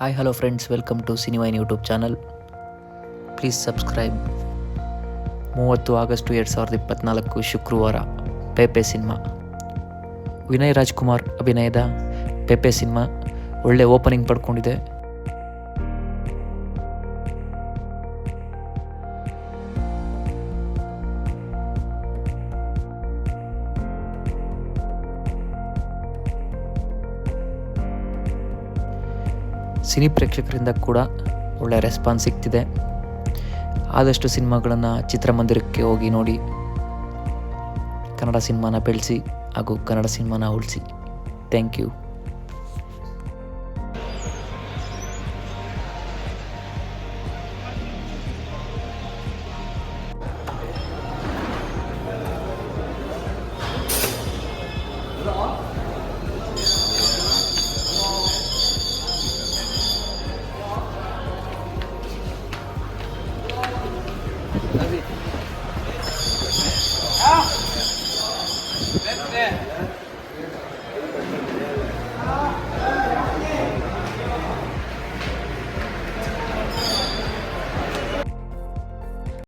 Hi hello friends welcome to Cinewine YouTube channel please subscribe ಮೂವತ್ತು August ಎರಡು ಸಾವಿರದ ಇಪ್ಪತ್ತ್ನಾಲ್ಕು ಶುಕ್ರವಾರ ಪೇಪೆ ಸಿನಿಮಾ. ವಿನಯ್ ರಾಜ್ಕುಮಾರ್ ಅಭಿನಯದ ಪೇಪೆ ಸಿನಿಮಾ ಒಳ್ಳೆ ಓಪನಿಂಗ್ ಪಡ್ಕೊಂಡಿದೆ. ಸಿನಿ ಪ್ರೇಕ್ಷಕರಿಂದ ಕೂಡ ಒಳ್ಳೆಯ ರೆಸ್ಪಾನ್ಸ್ ಸಿಗ್ತಿದೆ. ಆದಷ್ಟು ಸಿನಿಮಾಗಳನ್ನು ಚಿತ್ರಮಂದಿರಕ್ಕೆ ಹೋಗಿ ನೋಡಿ. ಕನ್ನಡ ಸಿನಿಮಾನ ಬೆಳೆಸಿ ಹಾಗೂ ಕನ್ನಡ ಸಿನಿಮಾನ ಉಳಿಸಿ. Thank you